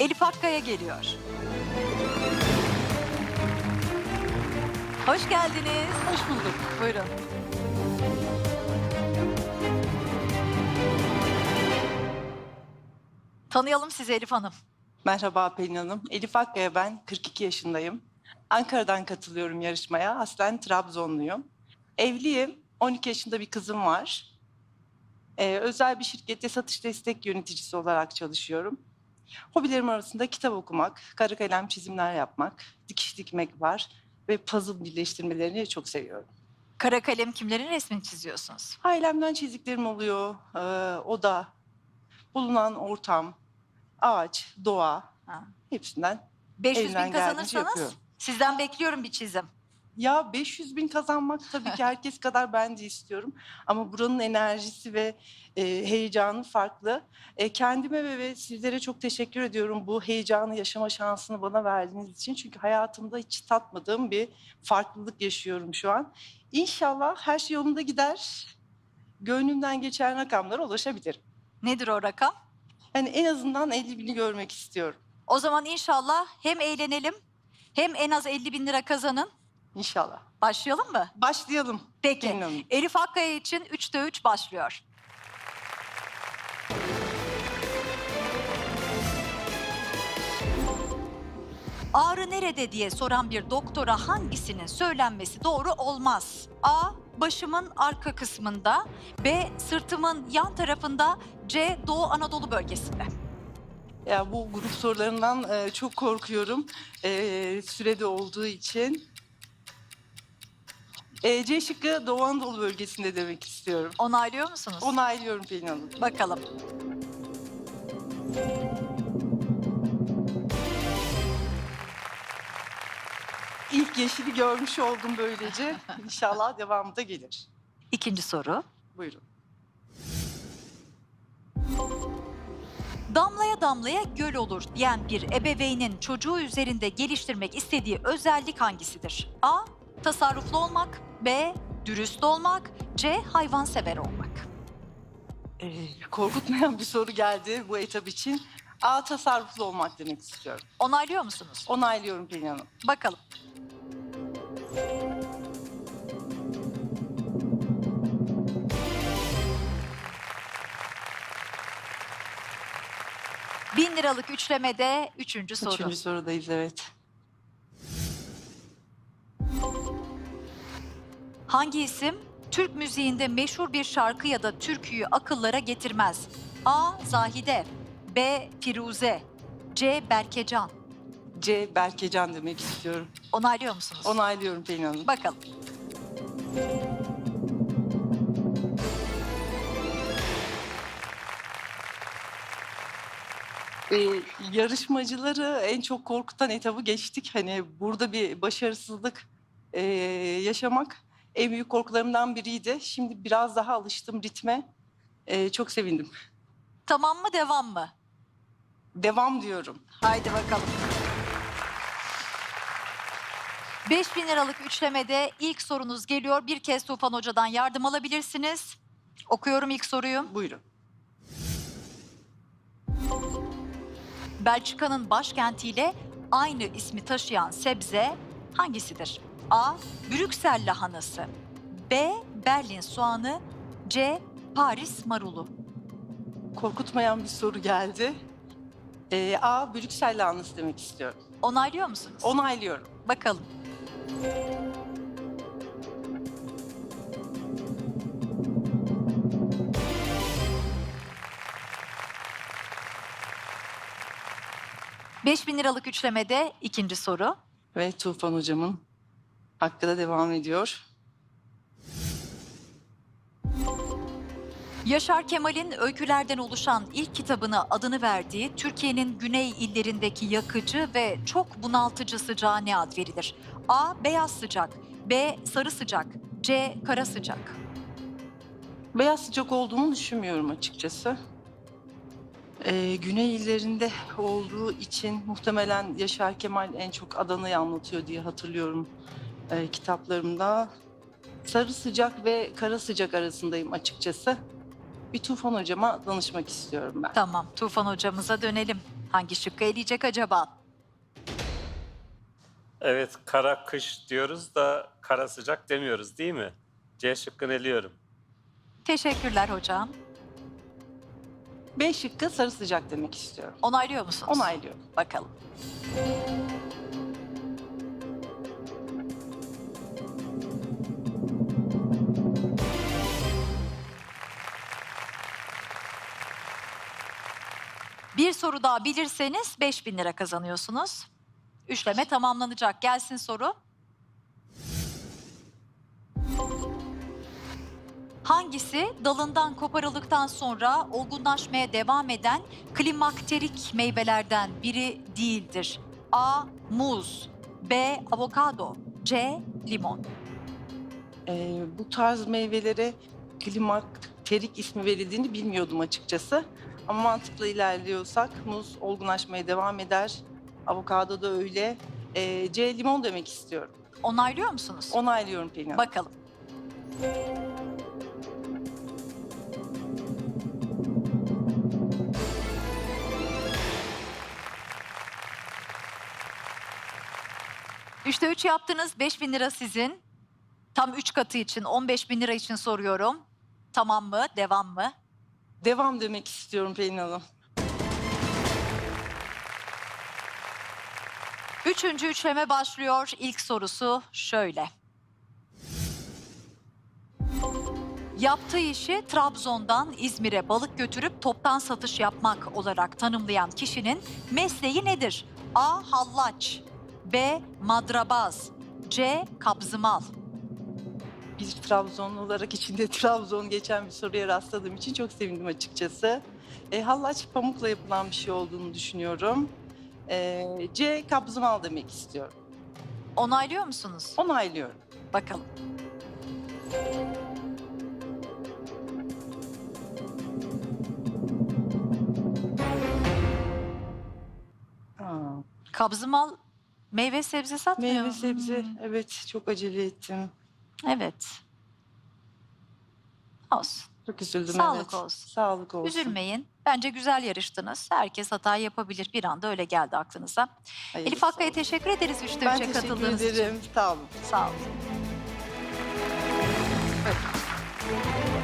Elif Akkaya geliyor. Hoş geldiniz. Hoş bulduk. Buyurun. Tanıyalım sizi Elif Hanım. Merhaba Pelin Hanım. Elif Akkaya ben, 42 yaşındayım. Ankara'dan katılıyorum yarışmaya. Aslen Trabzonluyum. Evliyim, 12 yaşında bir kızım var. Ee, özel bir şirkette satış destek yöneticisi olarak çalışıyorum. Hobilerim arasında kitap okumak, kara kalem çizimler yapmak, dikiş dikmek var ve puzzle birleştirmelerini çok seviyorum. Kara kalem kimlerin resmini çiziyorsunuz? Ailemden çizdiklerim oluyor. Ee, oda, bulunan ortam, ağaç, doğa Ha. hepsinden 500 Elimden bin geldiğince kazanırsanız yapıyorum. sizden bekliyorum bir çizim. Ya 500 bin kazanmak tabii ki herkes kadar ben de istiyorum. Ama buranın enerjisi ve e, heyecanı farklı. E, kendime ve, ve sizlere çok teşekkür ediyorum bu heyecanı yaşama şansını bana verdiğiniz için. Çünkü hayatımda hiç tatmadığım bir farklılık yaşıyorum şu an. İnşallah her şey yolunda gider. Gönlümden geçen rakamlara ulaşabilirim. Nedir o rakam? Yani en azından 50 bini görmek istiyorum. O zaman inşallah hem eğlenelim hem en az 50 bin lira kazanın. İnşallah. Başlayalım mı? Başlayalım. Peki. Hanım. Elif Akkaya için 3'te 3 başlıyor. Ağrı nerede diye soran bir doktora hangisinin söylenmesi doğru olmaz? A. Başımın arka kısmında. B. Sırtımın yan tarafında. C. Doğu Anadolu bölgesinde. Ya bu grup sorularından e, çok korkuyorum. E, sürede olduğu için. E, C şıkkı Doğu Anadolu bölgesinde demek istiyorum. Onaylıyor musunuz? Onaylıyorum Pelin Hanım. Bakalım. İlk yeşili görmüş oldum böylece. İnşallah devamı da gelir. İkinci soru. Buyurun. Damlaya damlaya göl olur diyen bir ebeveynin çocuğu üzerinde geliştirmek istediği özellik hangisidir? A. Tasarruflu olmak. B. Dürüst olmak. C. Hayvansever olmak. E, korkutmayan bir soru geldi bu etap için. A tasarruflu olmak demek istiyorum. Onaylıyor musunuz? Onaylıyorum Pelin Hanım. Bakalım. Bin liralık üçlemede üçüncü soru. Üçüncü sorudayız evet. Hangi isim Türk müziğinde meşhur bir şarkı ya da türküyü akıllara getirmez? A. Zahide B. Firuze C. Berkecan C Berkecan demek istiyorum. Onaylıyor musunuz? Onaylıyorum Pelin Hanım. Bakalım. Ee, yarışmacıları en çok korkutan etabı geçtik. Hani burada bir başarısızlık e, yaşamak en büyük korkularımdan biriydi. Şimdi biraz daha alıştım ritme. Ee, çok sevindim. Tamam mı devam mı? Devam diyorum. Haydi bakalım. 5000 liralık üçlemede ilk sorunuz geliyor. Bir kez Tufan Hoca'dan yardım alabilirsiniz. Okuyorum ilk soruyu. Buyurun. Belçika'nın başkentiyle aynı ismi taşıyan sebze hangisidir? A. Brüksel lahanası. B. Berlin soğanı. C. Paris marulu. Korkutmayan bir soru geldi. Ee, A. Brüksel lahanası demek istiyorum. Onaylıyor musunuz? Onaylıyorum. Bakalım. Beş bin liralık üçlemede ikinci soru. Ve Tufan hocamın hakkı da devam ediyor. Yaşar Kemal'in öykülerden oluşan ilk kitabına adını verdiği Türkiye'nin güney illerindeki yakıcı ve çok bunaltıcı sıcağa ne ad verilir? A. Beyaz sıcak. B. Sarı sıcak. C. Kara sıcak. Beyaz sıcak olduğunu düşünmüyorum açıkçası. Ee, güney illerinde olduğu için muhtemelen Yaşar Kemal en çok Adana'yı anlatıyor diye hatırlıyorum e, kitaplarımda. Sarı sıcak ve kara sıcak arasındayım açıkçası. Bir Tufan hocama danışmak istiyorum ben. Tamam, Tufan hocamıza dönelim. Hangi şıkkı eleyecek acaba? Evet, kara kış diyoruz da kara sıcak demiyoruz değil mi? C şıkkını eliyorum. Teşekkürler hocam. B şıkkı sarı sıcak demek istiyorum. Onaylıyor musunuz? Onaylıyorum. Bakalım. Bir soru daha bilirseniz 5000 lira kazanıyorsunuz. Üçleme tamamlanacak. Gelsin soru. Hangisi dalından koparıldıktan sonra olgunlaşmaya devam eden klimakterik meyvelerden biri değildir? A. Muz B. Avokado C. Limon Ee, bu tarz meyvelere klimakterik ismi verildiğini bilmiyordum açıkçası. Ama mantıklı ilerliyorsak muz olgunlaşmaya devam eder. Avokado da öyle. Ee, C limon demek istiyorum. Onaylıyor musunuz? Onaylıyorum Pelin Hanım. Bakalım. Üçte üç yaptınız. 5000 lira sizin. Tam üç katı için 15 bin lira için soruyorum. Tamam mı? Devam mı? Devam demek istiyorum Pelin Hanım. Üçüncü üçleme başlıyor. İlk sorusu şöyle. Yaptığı işi Trabzon'dan İzmir'e balık götürüp toptan satış yapmak olarak tanımlayan kişinin mesleği nedir? A. Hallaç B. Madrabaz C. Kabzımal Bir Trabzonlu olarak içinde Trabzon geçen bir soruya rastladığım için çok sevindim açıkçası. E, hallaç pamukla yapılan bir şey olduğunu düşünüyorum. E, C kabzımal demek istiyorum. Onaylıyor musunuz? Onaylıyorum. Bakalım. Kabzımal meyve sebze satmıyor. meyve sebze evet çok acele ettim. Evet. Olsun. Çok üzüldüm Sağlık evet. olsun. Sağlık olsun. Üzülmeyin. Bence güzel yarıştınız. Herkes hata yapabilir. Bir anda öyle geldi aklınıza. Hayırlısı Elif Hakkı'ya teşekkür ederiz üçte Ben üçe teşekkür katıldığınız için. ederim. Sağ olun. Sağ olun. Buyurun.